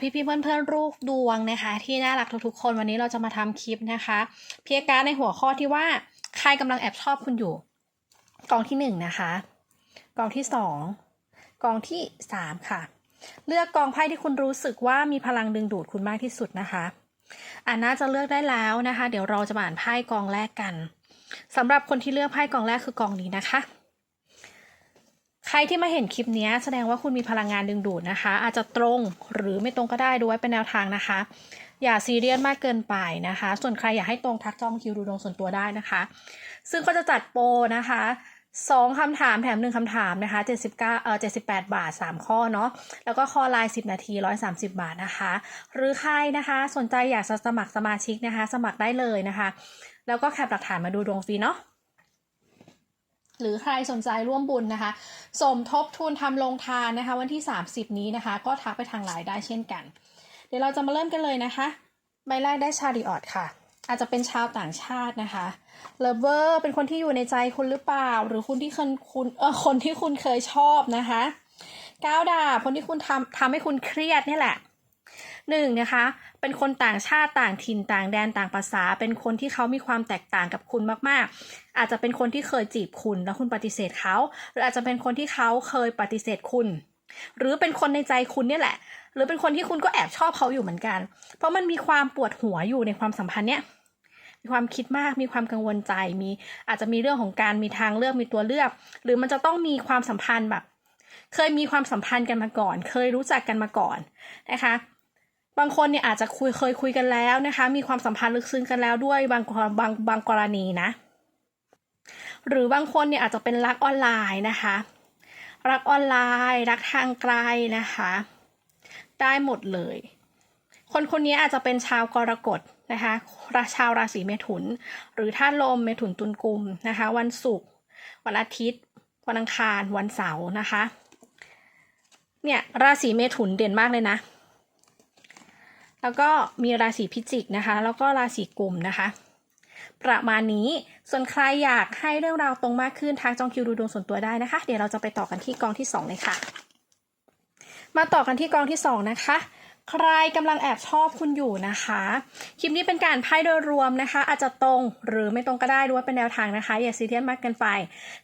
พี่ๆเพื่อนๆรูปดวงนะคะ ที่น่ารักทุกๆคนวันนี้เราจะมาทำคลิปนะคะเพียการในหัวข้อที่ว่าใครกำลังแอบชอบคุณอยู่ กองที่หนึ่งนะคะกองที่สองกองที่สามค่ะ เลือกกองไพ่ที่คุณรู้สึกว่ามีพลังดึงดูดคุณมากที่สุดนะคะอ่าน่าจะเลือกได้แล้วนะคะ เดี๋ยวเราจะมาอ่านไพ่กองแรกกันสำหรับคนที่เลือกไพ่กองแรกคือกองนี้นะคะ รที่มาเห็นคลิปนี้แสดงว่าคุณมีพลังงานดึงดูดนะคะ อาจจะตรงหรือไม่ตรงก็ได้ดูไว้เป็นแนวทางนะคะ อย่าซีเรียสมากเกินไปนะคะ ส่วนใครอยากให้ตรงทักจองคิวดูดวงส่วนตัวได้นะคะ ซึ่งก็จะจัดโปรนะคะสองคำถามแถมหนึ่งคำถามนะคะ79เอ่อ78บาท3ข้อเนาะแล้วก็ขอไลน์10นาที130บาทนะคะ หรือใครนะคะสนใจอยากสมัครสมาชิกนะคะ สมัครได้เลยนะคะ แล้วก็แคปหลักฐานมาดูดวงฟรีเนาะ หรือใครสนใจร่วมบุญนะคะ สมทบทุนทำลงทานนะคะ วันที่ 30 นี้นะคะ ก็ทักไปทางไลน์ได้เช่นกัน เดี๋ยวเราจะมาเริ่มกันเลยนะคะ ใบแรกได้ชาริออตค่ะ อาจจะเป็นชาวต่างชาตินะคะเลเวอร์เป็นคนที่อยู่ในใจคุณหรือเปล่า หรือคุณที่คยคุณเออคนที่คุณเคยชอบนะคะก้าวดาบคนที่คุณทำทำให้คุณเครียดนี่แหละ หนึ่งนะคะเป็นคนต่างชาติต่างถิ่นต่างแดนต่างภาษา เป็นคนที่เขามีความแตกต่างกับคุณมากๆ อาจจะเป็นคนที่เคยจีบคุณแล้วคุณปฏิเสธเขา หรืออาจจะเป็นคนที่เขาเคยปฏิเสธคุณ หรือเป็นคนในใจคุณเนี่ยแหละ หรือเป็นคนที่คุณก็แอบชอบเขาอยู่เหมือนกัน เพราะมันมีความปวดหัวอยู่ในความสัมพันธ์เนี้ยมีความคิดมาก มีความกังวลใจ มีอาจจะมีเรื่องของการมีทางเลือก มีตัวเลือก หรือมันจะต้องมีความสัมพันธ์แบบ เคยมีความสัมพันธ์กันมาก่อน เคยรู้จักกันมาก่อนนะคะ บางคนเนี่ยอาจจะคุยเคยคุยกันแล้วนะคะ มีความสัมพันธ์ลึกซึ้งกันแล้วด้วยบางบางบางกรณีนะ หรือบางคนเนี่ยอาจจะเป็นรักออนไลน์นะคะ รักออนไลน์ รักทางไกลนะคะ ได้หมดเลย คนคนนี้อาจจะเป็นชาวกรกฎนะคะราชาวราศีเมถุน หรือท่านลมเมถุนตุลกุมนะคะ วันศุกร์วันอาทิตย์ วันอังคารวันเสาร์นะคะ เนี่ยราศีเมถุนเด่นมากเลยนะ แล้วก็มีราศีพิจิกนะคะ แล้วก็ราศีกุมนะคะ ประมาณนี้ ส่วนใครอยากให้เรื่องราวตรงมากขึ้นทักจองคิวดูดวงส่วนตัวได้นะคะ เดี๋ยวเราจะไปต่อกันที่กองที่สองเลยค่ะ มาต่อกันที่กองที่สองนะคะใครกำลังแอบชอบคุณอยู่นะคะ คลิปนี้เป็นการไพ่โดยรวมนะคะ อาจจะตรงหรือไม่ตรงก็ได้ดูว่าเป็นแนวทางนะคะ อย่าซีเรียสมากเกินไป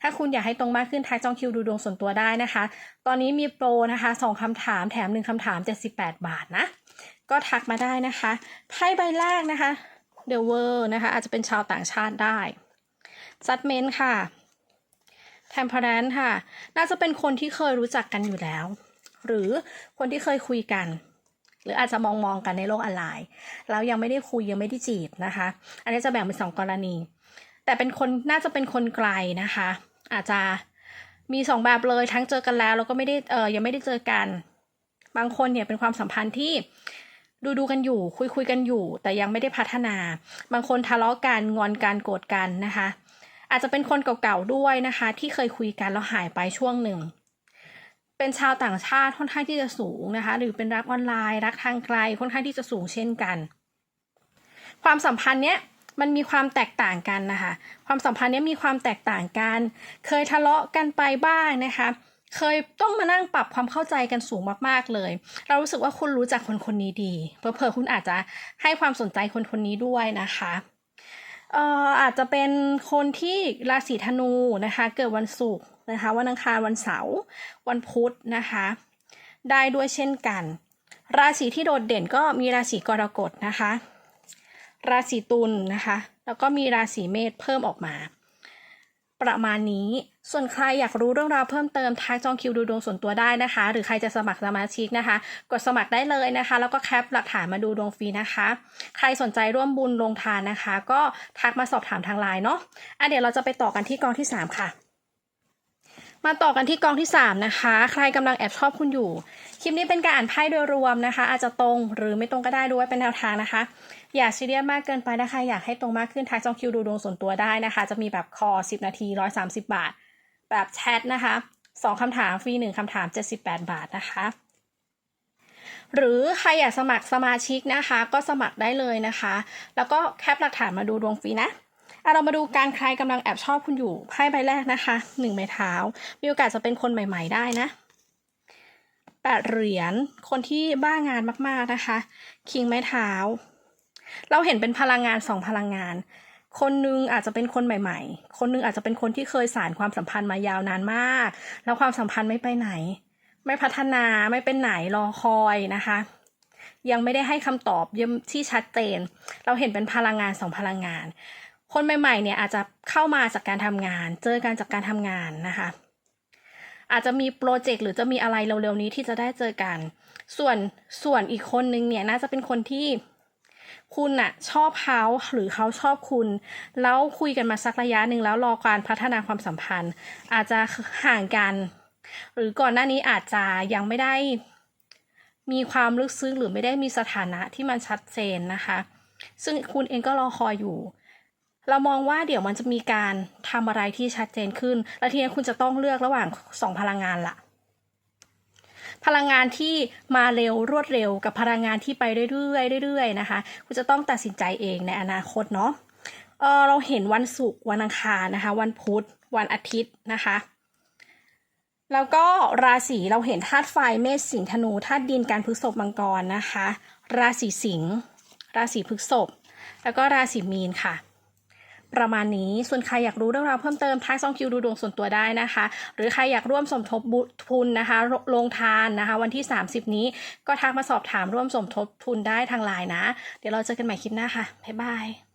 ถ้าคุณอยากให้ตรงมากขึ้นทักจองคิวดูดวงส่วนตัวได้นะคะ ตอนนี้มีโปรนะคะสองคำถามแถมหนึ่งคำถาม 78 บาทนะ ก็ทักมาได้นะคะไพ่ใบแรกนะคะ The World นะคะอาจจะเป็นชาวต่างชาติได้ซัดเมนค่ะ Temperance ค่ะ น่าจะเป็นคนที่เคยรู้จักกันอยู่แล้ว หรือคนที่เคยคุยกัน หรืออาจจะมองมองกันในโลกออนไลน์แล้วยังไม่ได้คุยยังไม่ได้จีบนะคะ อันนี้จะแบ่งเป็นสองกรณี แต่เป็นคนน่าจะเป็นคนไกลนะคะ อาจจะมีสองแบบเลยทั้งเจอกันแล้วแล้วก็ไม่ได้เออยังไม่ได้เจอกัน บางคนเนี่ยเป็นความสัมพันธ์ที่ ดูดูกันอยู่คุยคุยกันอยู่ แต่ยังไม่ได้พัฒนา บางคนทะเลาะกันงอนกันโกรธกันนะคะ อาจจะเป็นคนเก่าๆด้วยนะคะ ที่เคยคุยกันแล้วหายไปช่วงหนึ่ง เป็นชาวต่างชาติค่อนข้างที่จะสูงนะคะ หรือเป็นรักออนไลน์รักทางไกลค่อนข้างที่จะสูงเช่นกัน ความสัมพันธ์เนี้ยมันมีความแตกต่างกันนะคะ ความสัมพันธ์เนี้ยมีความแตกต่างกัน เคยทะเลาะกันไปบ้างนะคะ เคยต้องมานั่งปรับความเข้าใจกันสูงมากๆเลย เรารู้สึกว่าคุณรู้จักคนคนนี้ดี เพอเพอคุณอาจจะให้ความสนใจคนคนนี้ด้วยนะคะเอ่ออาจจะเป็นคนที่ราศีธนูนะคะ เกิดวันศุกร์นะคะวันอังคารวันเสาร์วันพุธนะคะ ได้ด้วยเช่นกัน ราศีที่โดดเด่นก็มีราศีกรกฎนะคะ ราศีตุลนะคะ แล้วก็มีราศีเมษเพิ่มออกมา ประมาณนี้ ส่วนใครอยากรู้เรื่องราวเพิ่มเติมทักจองคิวดูดวงส่วนตัวได้นะคะ หรือใครจะสมัครสมาชิกนะคะ กดสมัครได้เลยนะคะ แล้วก็แคปหลักฐานมาดูดวงฟรีนะคะ ใครสนใจร่วมบุญลงทานนะคะ ก็ทักมาสอบถามทางไลน์เนาะอะเดี๋ยวเราจะไปต่อกันที่กองที่สามค่ะ มาต่อกันที่กองที่สามนะคะ ใครกำลังแอบชอบคุณอยู่ คลิปนี้เป็นการอ่านไพ่โดยรวมนะคะ อาจจะตรงหรือไม่ตรงก็ได้ด้วยเป็นแนวทางนะคะ อย่าซีเรียสมากเกินไปนะคะ อยากให้ตรงมากขึ้นทักจองคิวดูดวงส่วนตัวได้นะคะ จะมีแบบคอ 10 นาที 130 บาท แบบแชทนะคะสองคำถามฟรีหนึ่งคำถาม 78 บาทนะคะหรือใครอยากสมัครสมาชิกนะคะ ก็สมัครได้เลยนะคะ แล้วก็แคปหลักฐานมาดูดวงฟรีนะ อะเรามาดูการใครกำลังแอบชอบคุณอยู่ไพ่ใบแรกนะคะหนึ่งไม้เท้า มีโอกาสจะเป็นคนใหม่ ๆ ได้นะแปดเหรียญคนที่บ้างานมากๆนะคะ คิงไม้เท้า เราเห็นเป็นพลังงานสองพลังงาน คนนึงอาจจะเป็นคนใหม่ ๆ คนนึงอาจจะเป็นคนที่เคยสานความสัมพันธ์มายาวนานมาก แล้วความสัมพันธ์ไม่ไปไหน ไม่พัฒนาไม่เป็นไหนรอคอยนะคะยังไม่ได้ให้คำตอบยังที่ชัดเจน เราเห็นเป็นพลังงานสองพลังงาน คนใหม่ๆเนี่ยอาจจะเข้ามาจากการทำงาน เจอกันจากการทำงานนะคะ อาจจะมีโปรเจกต์หรือจะมีอะไรเร็วๆนี้ที่จะได้เจอกัน ส่วนส่วนอีกคนนึงเนี่ยน่าจะเป็นคนที่คุณน่ะชอบเขาหรือเขาชอบคุณ แล้วคุยกันมาสักระยะหนึ่งแล้วรอการพัฒนาความสัมพันธ์ อาจจะห่างกัน หรือก่อนหน้านี้อาจจะยังไม่ได้ มีความลึกซึ้งหรือไม่ได้มีสถานะที่มันชัดเจนนะคะ ซึ่งคุณเองก็รอคอยอยู่ เรามองว่าเดี๋ยวมันจะมีการทำอะไรที่ชัดเจนขึ้น แล้วทีนี้คุณจะต้องเลือกระหว่างสองพลังงานละพลังงานที่มาเร็วรวดเร็วกับพลังงานที่ไปเรื่อยๆเรื่อยๆนะคะ คุณจะต้องตัดสินใจเองในอนาคตเนาะเออเราเห็นวันศุกร์วันอังคารนะคะ วันพุธวันอาทิตย์นะคะ แล้วก็ราศีเราเห็นธาตุไฟเมษสิงห์ธนูธาตุดินการพฤษภมังกรนะคะ ราศีสิงห์ราศีพฤษภแล้วก็ราศีมีนค่ะ ประมาณนี้ ส่วนใครอยากรู้เรื่องราวเพิ่มเติมทักซองคิวดูดวงส่วนตัวได้นะคะ หรือใครอยากร่วมสมทบทุนนะคะลงทานนะคะ วันที่ 30 นี้ก็ทักมาสอบถามร่วมสมทบทุนได้ทางไลน์นะ เดี๋ยวเราเจอกันใหม่คลิปหน้าค่ะบ๊ายบาย